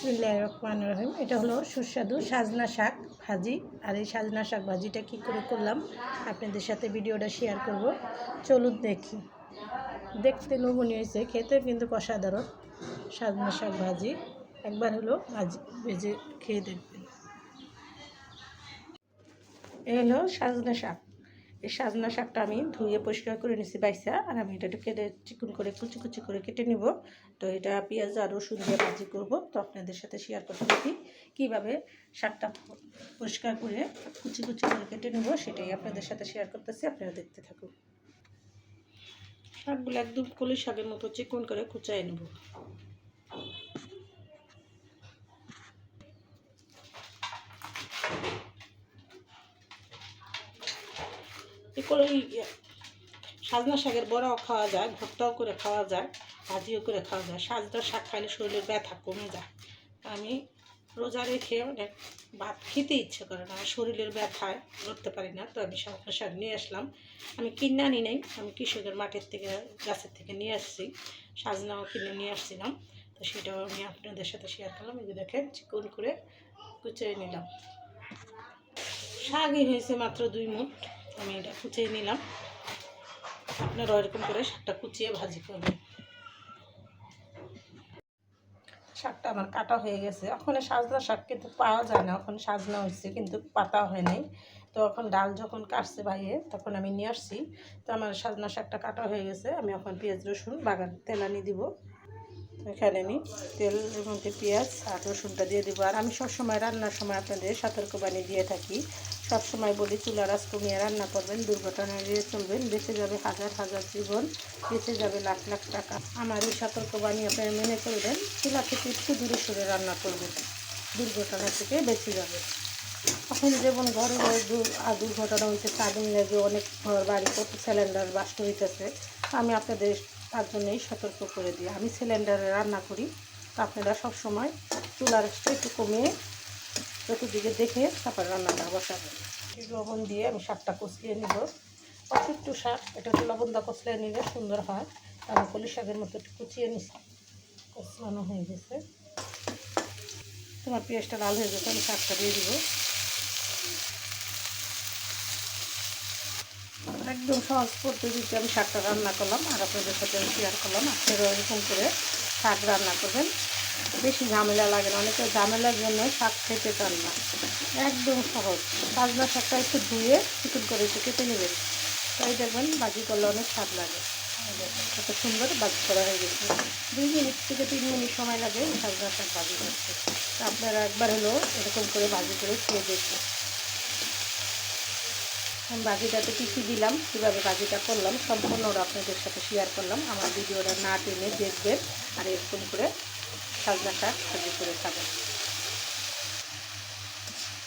বিসমিল্লাহ রহমান রহিম। এটা হলো সুস্বাদু সাজনা শাক ভাজি। আর এই সাজনা শাক ভাজিটা কী করে করলাম, আপনাদের সাথে ভিডিওটা শেয়ার করব। চলুন দেখি। দেখতে লোভনীয় হয়েছে খেতে কিন্তু অসাধারণ সাজনা শাক ভাজি। একবার হলো ভাজি ভেজে খেয়ে দেখবেন। এ হলো সাজনা শাক। এই সাজনা শাকটা আমি ধুয়ে পরিষ্কার করে নিছি বাইসা, আর আমি এটা একটু কেটে চিকুন করে কুচি কুচি করে কেটে নিব। তো এটা পেঁয়াজ আর রসুন দিয়ে ভাজি করব। তো আপনাদের সাথে শেয়ার করতে থাকি কীভাবে শাকটা পরিষ্কার করে কুচি কুচি করে কেটে নেব, সেটাই আপনাদের সাথে শেয়ার করতেছি, আপনারা দেখতে থাকুন। শাকগুলো একদম কলি শাকের মতো চিকুন করে কুচাই নেব। এগুলো সাজনা শাকের বড়াও খাওয়া যায়, ভর্তাও করে খাওয়া যায়, ভাজিও করে খাওয়া যায়। সাজনা শাক খাইলে শরীরের ব্যথা কমে যায়। আমি রোজা রেখে অনেক ভাত খেতে ইচ্ছে করে না, শরীরের ব্যথায় লড়তে পারি না। তো আমি সাজনা শাক নিয়ে আসলাম। আমি কিনে আনি নাই, আমি কৃষকের মাঠের থেকে, গাছের থেকে নিয়ে আসছি। সাজনাও কিনে নিয়ে আসছিলাম। তো সেটাও আমি আপনাদের সাথে শেয়ার করলাম। এই যে দেখেন, চিকন করে কুচিয়ে নিলাম। শাকই হয়েছে মাত্র দুই মুঠ। আমি এটা কুচিয়ে নিলাম। আপনারা এরকম করে শাকটা কুচিয়ে ভাজি করবেন। শাকটা আমার কাটা হয়ে গেছে। ওখানে সাজনা শাক কিন্তু পাওয়া যায় না। ওখানে সাজনা হয়েছে, কিন্তু পাতা হয় নাই। তো এখন ডাল যখন কাটছে ভাইয়ে তখন আমি নিয়ে আসছি। তো আমার সাজনা শাকটা কাটা হয়ে গেছে। আমি এখন পেঁয়াজ রসুন বাগান, তেলানি দিব। এখানে আমি তেলের মধ্যে পেঁয়াজ আর রসুনটা দিয়ে দেবো। আর আমি সবসময় রান্নার সময় আপনাদের সতর্কবাণী দিয়ে থাকি। সবসময় বলি চুলা রাস কমিয়ে রান্না করবেন, দুর্ঘটনা এড়িয়ে চলবেন, বেঁচে যাবে হাজার হাজার জীবন, বেঁচে যাবে লাখ লাখ টাকা। আমার এই সতর্কবাণী আপনারা মেনে চলবেন, চুলা থেকে একটু দূরে সরে রান্না করবেন, দুর্ঘটনা থেকে বেঁচে যাবে। এখন যেমন ঘরে ঘরে আর দুর্ঘটনা হয়েছে আগুন লেগে অনেক ঘর বাড়ি কত সিলিন্ডার বাস্ট হইতেছে, আমি আপনাদের তার জন্যই সতর্ক করে দিই। আমি সিলিন্ডারে রান্না করি, তো আপনারা সবসময় চুলার একটু কমিয়ে চতুর্দিকে দেখে তারপর রান্নাটা বসাবেন। লবণ দিয়ে আমি শাকটা কষলিয়ে নিব। একটু শাক, এটা একটু লবণ দা কষলিয়ে নিলে সুন্দর হয়। আমি কলি শাকের মতো একটু কুচিয়ে নিছি। কষলানো হয়ে গেছে। তোমার পেঁয়াজটা লাল হয়ে গেছে, আমি শাকটা দিয়ে দিব। একদম সহজ পদ্ধতিতে আমি শাকটা রান্না করলাম, আর আপনাদের সাথে শেয়ার করলাম। আপনারা এরকম করে শাক রান্না করবেন। বেশি ঝামেলা লাগে না, অনেকে ঝামেলার জন্য শাক খেতে চান না। একদম সহজ। সাজনা শাকটা একটু ধুয়ে চিকুন করে একটু কেটে নেবেন। তাই দেখবেন বাজি করলে অনেক স্বাদ লাগে। কত সুন্দর বাজি করা হয়ে গেছে। দুই মিনিট থেকে তিন মিনিট সময় লাগে সাজনা শাক বাজি করতে। আপনারা একবার হলেও এরকম করে বাজি করে খেয়ে দেখবেন। আমি বাজিটাতে কী কী দিলাম, কীভাবে বাজিটা করলাম, সম্পূর্ণ আপনাদের সাথে শেয়ার করলাম। আমার ভিডিওটা না টেনে দেখবেন আর এরকম করে সাজনা শাক করে খাবেন।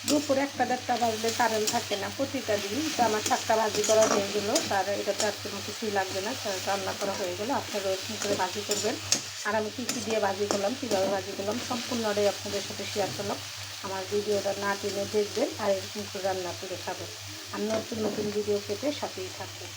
দুপুরে একটা দেড়টা বাজলে কারেন্ট থাকে না, প্রতিটা দিন তো আমার শাকটা ভাজি করা হয়ে গেলো তার এটা তো কোনো কিছুই লাগবে না রান্না করা হয়ে গেলো, আপনারা এরকম করে ভাজি করবেন। আর আমি কী কী দিয়ে ভাজি করলাম, কীভাবে ভাজি করলাম সম্পূর্ণটাই আপনাদের সাথে শেয়ার করলাম। আমার ভিডিওটা না টেনে দেখবেন আর এরকম করে রান্না করে খাবেন। আমি নতুন নতুন ভিডিও পেতে সাথেই থাকবেন